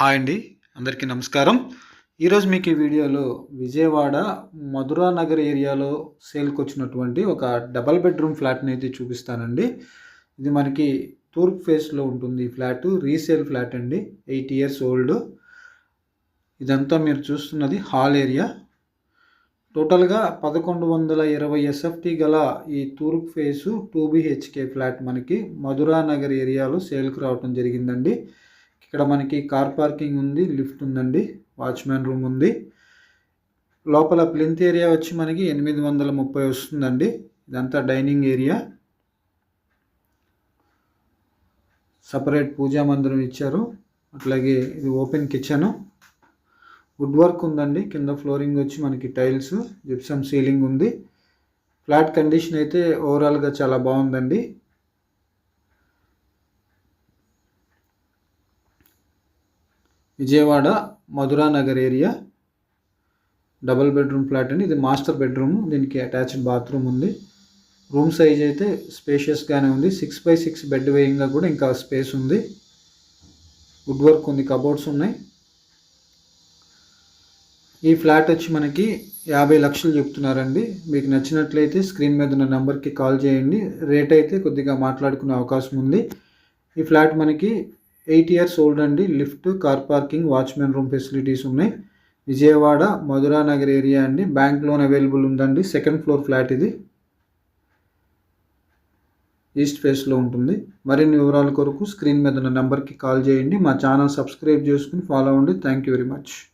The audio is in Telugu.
హాయ్ అండి అందరికీ నమస్కారం. ఈరోజు మీకు ఈ వీడియోలో విజయవాడ మధురా నగర్ ఏరియాలో సేల్కి వచ్చినటువంటి ఒక డబల్ బెడ్రూమ్ ఫ్లాట్ని అయితే చూపిస్తానండి. ఇది మనకి తూర్పు ఫేస్లో ఉంటుంది ఈ ఫ్లాట్ రీసేల్ ఫ్లాట్ అండి ఎయిట్ ఇయర్స్ ఓల్డ్. ఇదంతా మీరు చూస్తున్నది హాల్ ఏరియా. టోటల్గా పదకొండు వందల ఇరవై ఎస్ఎఫ్టీ గల ఈ తూర్పు ఫేసు టూ బిహెచ్కే ఫ్లాట్ మనకి మధురా నగర్ ఏరియాలో సేల్కి రావటం జరిగిందండి. ఇక్కడ మనకి కార్ పార్కింగ్ ఉంది లిఫ్ట్ ఉందండి వాచ్మ్యాన్ రూమ్ ఉంది. లోపల ప్లింత్ ఏరియా వచ్చి మనకి ఎనిమిది వందల ముప్పై వస్తుందండి. ఇదంతా డైనింగ్ ఏరియా. సపరేట్ పూజా మందిరం ఇచ్చారు. అట్లాగే ఇది ఓపెన్ కిచెన్. వుడ్ వర్క్ ఉందండి కింద ఫ్లోరింగ్ వచ్చి మనకి టైల్స్ జిప్సమ్ సీలింగ్ ఉంది. ఫ్లాట్ కండిషన్ అయితే ఓవరాల్గా చాలా బాగుందండి. Vijayawada Madhura Nagar area. Double bedroom flat అండి. ఇది మాస్టర్ బెడ్రూమ్. దీనికి అటాచ్డ్ బాత్రూమ్ ఉంది. రూమ్ సైజ్ అయితే స్పేషియస్గానే ఉంది. సిక్స్ బై సిక్స్ బెడ్ వేయంగా కూడా ఇంకా స్పేస్ ఉంది. వుడ్ వర్క్ ఉంది. కబోర్డ్స్ ఉన్నాయి. ఈ ఫ్లాట్ వచ్చి మనకి యాభై లక్షలు చెప్తున్నారండి. మీకు నచ్చినట్లయితే స్క్రీన్ మీద ఉన్న నెంబర్కి కాల్ చేయండి. రేట్ అయితే కొద్దిగా మాట్లాడుకునే అవకాశం ఉంది. ఈ ఫ్లాట్ మనకి ఎయిట్ ఇయర్స్ ఓల్డ్ అండి. Lift car parking watchmen room facilities ఉన్నాయి. విజయవాడ మధురా నగర్ ఏరియా అండి. బ్యాంక్ లోన్ అవైలబుల్ ఉందండి. సెకండ్ ఫ్లోర్ ఫ్లాట్ ఇది. ఈస్ట్ ఫేస్లో ఉంటుంది. మరిన్ని వివరాల కొరకు స్క్రీన్ మీద ఉన్న నెంబర్కి కాల్ చేయండి. మా ఛానల్ సబ్స్క్రైబ్ చేసుకుని ఫాలో అవ్వండి. Thank you very much.